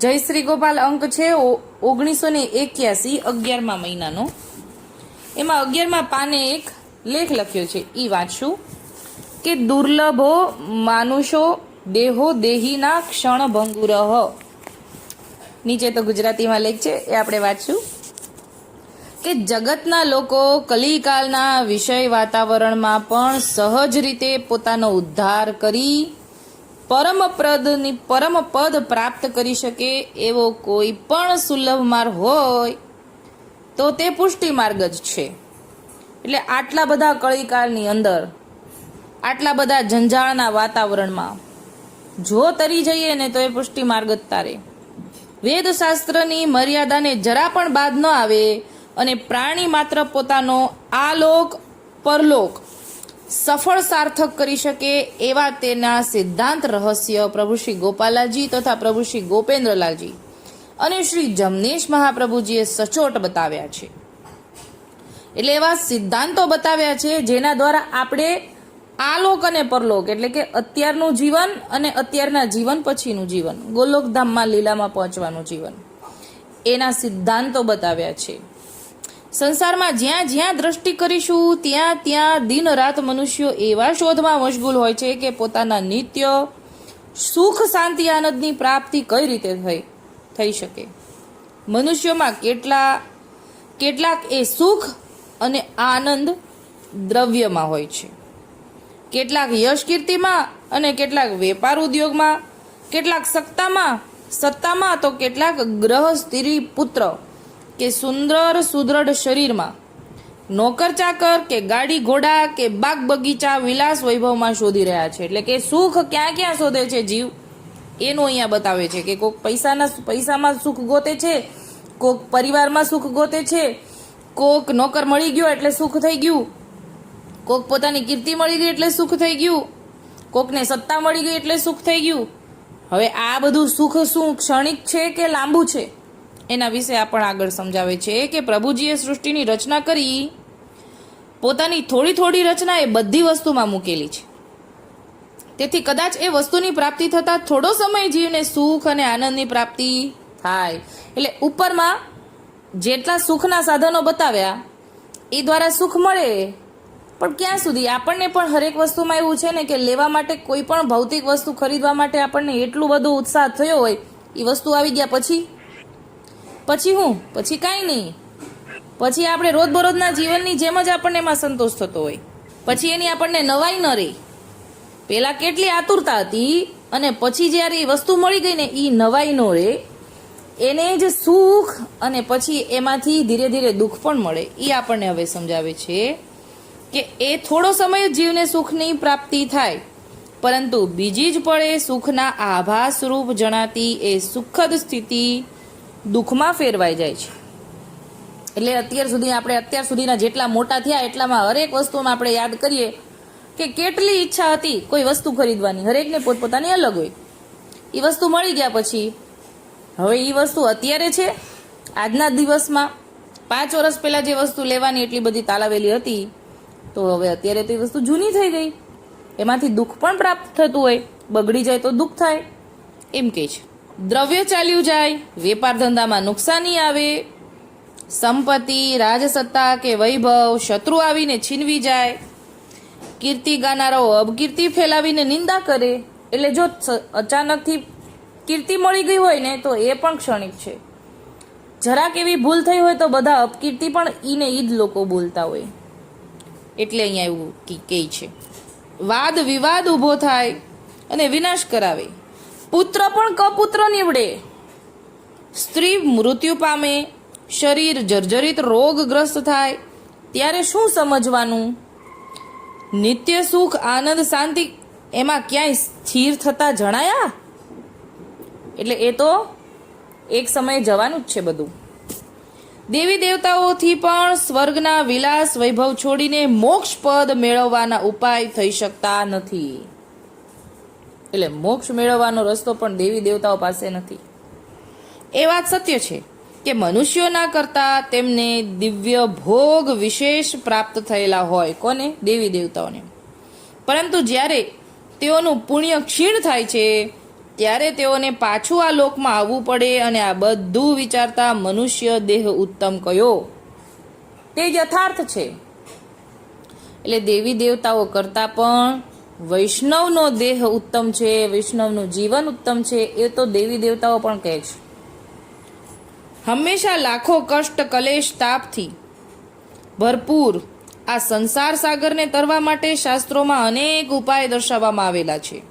જય શ્રી ગોપાલ અંક છે ઓગણીસો ને એક્યાસી અગિયારમા મહિનાનો. એમાં અગિયારમા પાને એક લેખ લખ્યો છે. એ વાંચશું. કે દુર્લભો માનુષો દેહો દેહીના ક્ષણ ભંગુરહ નીચે તો ગુજરાતીમાં લેખ છે. એ આપણે વાંચશું. કે જગતના લોકો કલિકાલના વિષય વાતાવરણમાં પણ સહજ રીતે પોતાનો ઉદ્ધાર કરી પરમપ્રદની પરમપદ પ્રાપ્ત કરી શકે એવો કોઈ પણ સુલભ માર્ગ હોય, તો તે પુષ્ટિ માર્ગ જ છે. એટલે આટલા બધા કળીકાળની અંદર, આટલા બધા જંજાળના વાતાવરણમાં, જો તરી જઈએ ને તો એ પુષ્ટિ માર્ગ જ તારે. વેદશાસ્ત્રની મર્યાદાને જરા પણ બાદ ન આવે અને પ્રાણી માત્ર પોતાનો આલોક, પરલોક સફળ સાર્થક કરી શકે એવા તેના સિદ્ધાંત રહસ્ય પ્રભુ શ્રી ગોપાલાજી તથા પ્રભુ શ્રી ગોપેન્દ્રલાલજી અને શ્રી જમનેશ મહાપ્રભુજીએ સચોટ બતાવ્યા છે. એટલે એવા સિદ્ધાંતો બતાવ્યા છે જેના દ્વારા આપણે આલોક અને પરલોક એટલે કે અત્યારનું જીવન અને અત્યારના જીવન પછીનું જીવન ગોલોકધામમાં લીલામાં પહોંચવાનું જીવન એના સિદ્ધાંતો બતાવ્યા છે. સંસારમાં જ્યાં જ્યાં દ્રષ્ટિ કરીશું, ત્યાં ત્યાં દિન રાત મનુષ્યો એવા શોધમાં મશગુલ હોય છે કે પોતાના નિત્ય સુખ, શાંતિ, આનંદની પ્રાપ્તિ કઈ રીતે થઈ થઈ શકે? મનુષ્યોમાં કેટલા, કેટલાક એ સુખ અને આનંદ દ્રવ્યમાં હોય છે. કેટલાક યશ કીર્તિમાં અને કેટલાક વેપાર ઉદ્યોગમાં, કેટલાક સત્તામાં સત્તામાં તો કેટલાક ગ્રહ સ્ત્રી પુત્ર કે સુંદર સુદૃઢ શરીરમાં નોકર ચાકર કે ગાડી ઘોડા કે બાગ બગીચા વિલાસ વૈભવમાં શોધી રહ્યા છે. એટલે કે સુખ ક્યાં ક્યાં શોધે છે જીવ? એનું અહીંયા બતાવે છે કે કોઈક પૈસાના પૈસામાં સુખ ગોતે છે, કોક પરિવારમાં સુખ ગોતે છે, કોક નોકર મળી ગયો એટલે સુખ થઈ ગયું, કોક પોતાની કીર્તિ મળી ગઈ એટલે સુખ થઈ ગયું, કોકને સત્તા મળી ગઈ એટલે સુખ થઈ ગયું. હવે આ બધું સુખ શું ક્ષણિક છે કે લાંબુ છે? એના વિશે આપણ આગળ સમજાવે છે કે પ્રભુજીએ સૃષ્ટિની રચના કરી, પોતાની થોડી થોડી રચના એ બધી વસ્તુમાં મૂકેલી છે. તેથી કદાચ એ વસ્તુની પ્રાપ્તિ થતાં થોડો સમય જીવને સુખ અને આનંદની પ્રાપ્તિ થાય. એટલે ઉપરમાં જેટલા સુખના સાધનો બતાવ્યા, એ દ્વારા સુખ મળે. પણ ક્યાં સુધી? આપણને પણ હરેક વસ્તુમાં એવું છે ને કે લેવા માટે કોઈ પણ ભૌતિક વસ્તુ ખરીદવા માટે આપણને એટલું બધું ઉત્સાહ થયો હોય, એ વસ્તુ આવી ગયા પછી પછી હું? પછી કાંઈ નહીં. પછી આપણે રોજબરોજના જીવનની જેમ જ આપણને એમાં સંતોષ થતો હોય. પછી એની આપણને નવાઈ ન રહી. પહેલાં કેટલી આતુરતા હતી અને પછી જ્યારે એ વસ્તુ મળી ગઈ ને એ નવાઈ નો રહે, એને જ સુખ અને પછી એમાંથી ધીરે ધીરે દુઃખ પણ મળે. એ આપણને હવે સમજાવે છે કે એ થોડો સમય જીવને સુખની પ્રાપ્તિ થાય. પરંતુ બીજી જ પળે સુખના આભાસ રૂપ જણાતી એ સુખદ સ્થિતિ દુઃખમાં ફેરવાઈ જાય છે. એટલે અત્યાર સુધી આપણે અત્યાર સુધીના જેટલા મોટા થયા, એટલામાં હરેક વસ્તુમાં આપણે યાદ કરીએ કે કેટલી ઈચ્છા હતી કોઈ વસ્તુ ખરીદવાની. હરેકને પોતપોતાની અલગ હોય. એ વસ્તુ મળી ગયા પછી, હવે એ વસ્તુ અત્યારે છે. આજના દિવસમાં પાંચ વર્ષ પહેલાં જે વસ્તુ લેવાની એટલી બધી તાલાવેલી હતી, તો હવે અત્યારે તો એ વસ્તુ જૂની થઈ ગઈ. એમાંથી દુઃખ પણ પ્રાપ્ત થતું હોય. બગડી જાય તો દુઃખ થાય. એમ કે છે. દ્રવ્ય ચાલ્યું જાય, વેપાર ધંધામાં નુકસાની આવે, સંપત્તિ, રાજસત્તા કે વૈભવ, શત્રુ આવીને છીનવી જાય, કીર્તિ ગાનારાઓ અપકીર્તિ ફેલાવીને નિંદા કરે, એટલે જો અચાનકથી કીર્તિ મળી ગઈ હોય ને, તો એ પણ ક્ષણિક છે. જરાક એવી ભૂલ થઈ હોય તો બધા અપકીર્તિ પણ ઈને ઈ જ લોકો બોલતા હોય. એટલે અહીંયા એવું કહે છે. વાદ વિવાદ ઊભો થાય અને વિનાશ કરાવે. પુત્ર પણ કપુત્ર નીવડે. સ્ત્રી મૃત્યુ પામે, શરીર જર્જરિત રોગગ્રસ્ત થાય, ત્યારે શું સમજવાનું? નિત્ય સુખ, આનંદ, શાંતિ એમાં ક્યાંય સ્થિર થતા જણાયા? એટલે એ તો એક સમયે જવાનું જ છે બધું. દેવી દેવતાઓથી પણ સ્વર્ગના વિલાસ વૈભવ છોડીને મોક્ષ પદ મેળવવાના ઉપાય થઈ શકતા નથી. એટલે મોક્ષ મેળવવાનો રસ્તો પણ દેવી દેવતાઓ પાસે નથી. એ વાત સત્ય છે કે મનુષ્યોના કરતા તેમને દિવ્ય ભોગ વિશેષ પ્રાપ્ત થયેલા હોય કોને? દેવી દેવતાઓને. પરંતુ જ્યારે તેઓનું પુણ્ય ક્ષીણ થાય છે, ત્યારે તેઓને પાછું આ લોકમાં આવવું પડે અને આ બધું વિચારતા મનુષ્ય દેહ ઉત્તમ કયો. તે યથાર્થ છે. એટલે દેવી દેવતાઓ કરતાં પણ વૈષ્ણવનો દેહ ઉત્તમ છે, વૈષ્ણવનું જીવન ઉત્તમ છે, એ તો દેવી દેવતાઓ પણ કહે છે. હંમેશા લાખો કષ્ટ, કલેશ, તાપથી ભરપૂર આ સંસાર સાગરને તરવા માટે શાસ્ત્રોમાં અનેક ઉપાય દર્શાવવામાં આવેલા છે.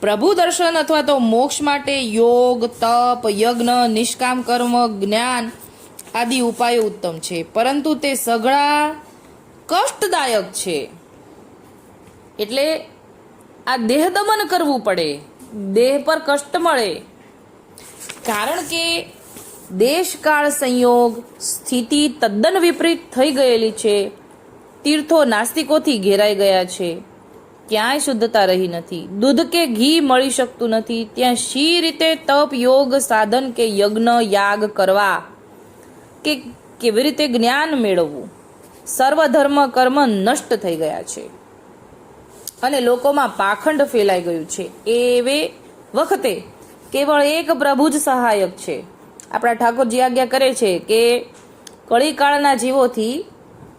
પ્રભુ દર્શન અથવા તો મોક્ષ માટે યોગ, તપ, યજ્ઞ, નિષ્કામ કર્મ, જ્ઞાન આદિ ઉપાયો ઉત્તમ છે. પરંતુ તે સઘળા કષ્ટદાયક છે. એટલે આ દેહ દમન કરવું પડે. દેહ પર કષ્ટ મળે. કારણ કે દેશકાળ સંયોગ સ્થિતિ તદ્દન વિપરીત થઈ ગયેલી છે. તીર્થો નાસ્તિકોથી ઘેરાઈ ગયા છે. ક્યાંય શુદ્ધતા રહી નથી. દૂધ કે ઘી મળી શકતું નથી. ત્યાં શી રીતે તપ, યોગ, સાધન કે યજ્ઞ, યાગ કરવા કે કેવી રીતે જ્ઞાન મેળવવું? સર્વધર્મ કર્મ નષ્ટ થઈ ગયા છે. અને લોકોમાં પાખંડ ફેલાઈ ગયું છે. એવે વખતે કેવળ એક પ્રભુ જ સહાયક છે. આપણા ઠાકોરજી આજ્ઞા કરે છે કે કળીકાળના જીવોથી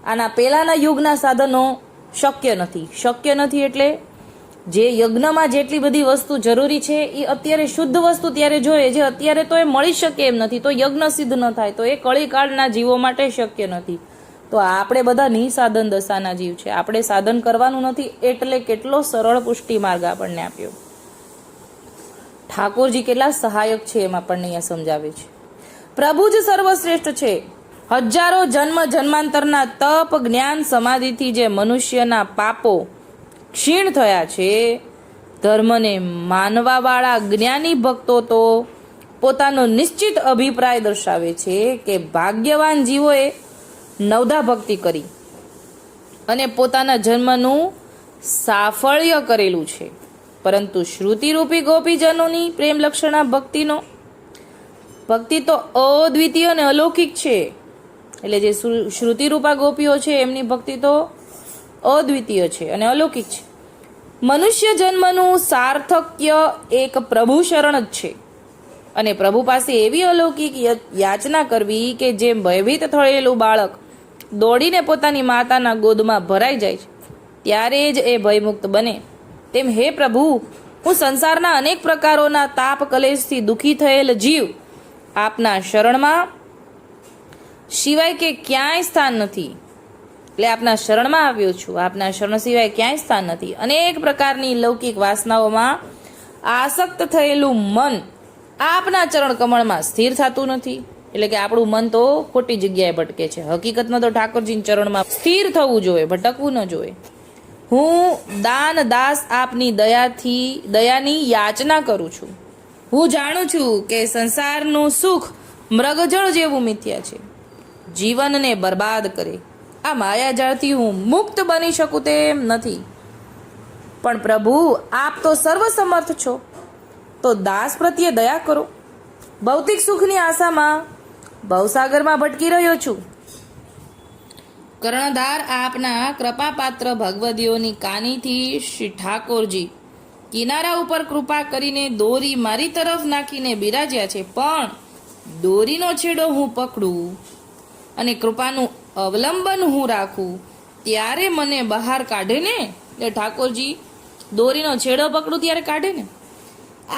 આના પહેલાંના યુગના સાધનો શક્ય નથી. શક્ય નથી એટલે જે યજ્ઞમાં જેટલી બધી વસ્તુ જરૂરી છે, એ અત્યારે શુદ્ધ વસ્તુ ત્યારે જોઈએ, જે અત્યારે તો એ મળી શકે એમ નથી. તો યજ્ઞ સિદ્ધ ન થાય, તો એ કળીકાળના જીવો માટે શક્ય નથી. તો આપણે બધા નિસાધન દશાના જીવ છે. આપણે સાધન કરવાનું નથી એટલે કેટલો સરળ પુષ્ટિ માર્ગ આપણને આપ્યો. ઠાકોરજી કેટલા સહાયક છે એમ આપણને અહીંયા સમજાવે છે. પ્રભુ જ સર્વશ્રેષ્ઠ છે. હજારો જન્મ જન્માંતરના તપ જ્ઞાન સમાધિથી જે મનુષ્યના પાપો ક્ષીણ થયા છે, ધર્મને માનવાવાળા જ્ઞાની ભક્તો તો પોતાનો નિશ્ચિત અભિપ્રાય દર્શાવે છે કે ભાગ્યવાન જીવોએ નવધા ભક્તિ કરી અને પોતાના જન્મનું સાફળ્ય કરેલું છે. પરંતુ શ્રુતિરૂપી ગોપીજનોની પ્રેમલક્ષણા ભક્તિનો. ભક્તિ તો અદ્વિતીય અને અલૌકિક છે. એટલે જે શ્રુ- શ્રુતિરૂપા ગોપીઓ છે, એમની ભક્તિ તો અદ્વિતીય છે અને અલૌકિક છે. મનુષ્ય જન્મનું સાર્થક્ય એક પ્રભુ શરણ જ છે. અને પ્રભુ પાસે એવી અલૌકિક યાચના કરવી કે જે ભયભીત થયેલું બાળક દોડીને પોતાની માતાના ગોદમાં ભરાઈ જાય છે. ત્યારે જ એ ભયમુક્ત બને. તેમ હે પ્રભુ, હું સંસારના અનેક પ્રકારોના તાપ કલેશથી દુઃખી થયેલ જીવ. આપના શરણમાં સિવાય કે ક્યાંય સ્થાન નથી. એટલે આપના શરણમાં આવ્યો છું. આપના શરણ સિવાય ક્યાંય સ્થાન નથી. અનેક પ્રકારની લૌકિક વાસનાઓમાં આસક્ત થયેલું મન આપના ચરણ કમળમાં સ્થિર થતું નથી. એટલે કે આપણું મન તો ખોટી જગ્યાએ ભટકે છે. હકીકતમાં તો ઠાકોરજીના ચરણમાં સ્થિર થવું જોઈએ, ભટકવું ન જોઈએ. હું દાન દાસ આપની દયાથી, દયાની યાચના કરું છું. હું જાણું છું કે સંસારનું સુખ મૃગજળ જેવું મિથ્યા છે. જીવનને બરબાદ કરે. આ માયાજાળથી હું મુક્ત બની શકું તેમ નથી. પણ પ્રભુ, આપ તો સર્વસમર્થ છો. તો દાસ પ્રત્યે દયા કરો. ભૌતિક સુખની આશામાં ભવસાગરમાં ભટકી રહ્યો છું. કર્ણધાર આપના કૃપાપાત્ર ભગવદીઓની કાનીથી શ્રી ઠાકોરજી, કિનારા ઉપર કૃપા કરીને દોરી મારી તરફ નાખીને બિરાજ્યા છે, પણ દોરીનો છેડો હું પકડું અને કૃપાનું અવલંબન હું રાખું, ત્યારે મને બહાર કાઢે ને? એટલે ઠાકોરજી, દોરીનો છેડો પકડું ત્યારે કાઢે ને?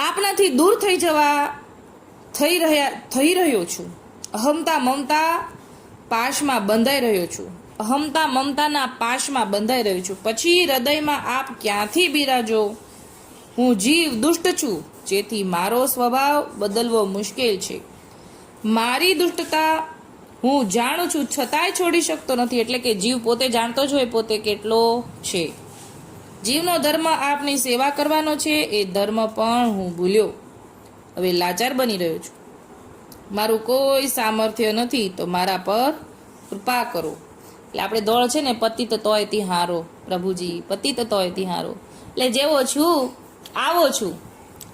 આપનાથી દૂર થઈ જવા થઈ રહ્યા, થઈ રહ્યો છું. અહમતા મમતા પાશમાં બંધાઈ રહ્યો છું. અહમતા મમતાના પાશમાં બંધાઈ રહ્યો છું. પછી હૃદયમાં આપ ક્યાંથી બિરાજો? હું જીવ દુષ્ટ છું, જેથી મારો સ્વભાવ બદલવો મુશ્કેલ છે. મારી દુષ્ટતા હું જાણું છું, છતાંય છોડી શકતો નથી, એટલે કે જીવ પોતે જાણતો જ હોય, પોતે કેટલો છે. જીવનો ધર્મ આપની સેવા કરવાનો છે, એ ધર્મ પણ હું ભૂલ્યો. હવે લાચાર બની રહ્યો છું. મારું કોઈ સામર્થ્ય નથી, તો મારા પર કૃપા કરો. એટલે આપણે દોડ છે ને, પતિત તોય તી હારો, પ્રભુજી, પતિત તોય તી હારો. એટલે જેવો છું, આવો છું,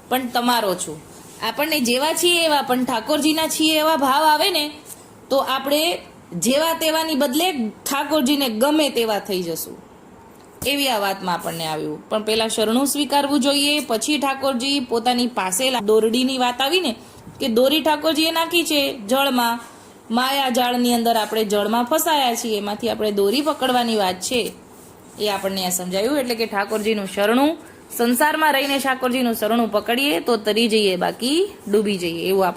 પણ તમારો છું. આપણને જેવા છીએ એવા, પણ ઠાકોરજીના છીએ એવા ભાવ આવે ને, તો આપણે જેવા તેવાની બદલે ઠાકોરજીને ગમે તેવા થઈ જશું. એવી આ વાતમાં આપણને આવ્યું. પણ પહેલાં શરણું સ્વીકારવું જોઈએ, પછી ઠાકોરજી પોતાની પાસે દોરડીની વાત આવી ને કે દોરી ઠાકોરજીએ નાખી છે જળમાં. માયા જાળની અંદર આપણે જળમાં ફસાયા છીએ. એમાંથી આપણે દોરી પકડવાની વાત છે. એ આપણને આ સમજાયું. એટલે કે ઠાકોરજીનું શરણું, સંસારમાં રહીને ઠાકોરજીનું શરણું પકડીએ તો તરી જઈએ, બાકી ડૂબી જઈએ. એવું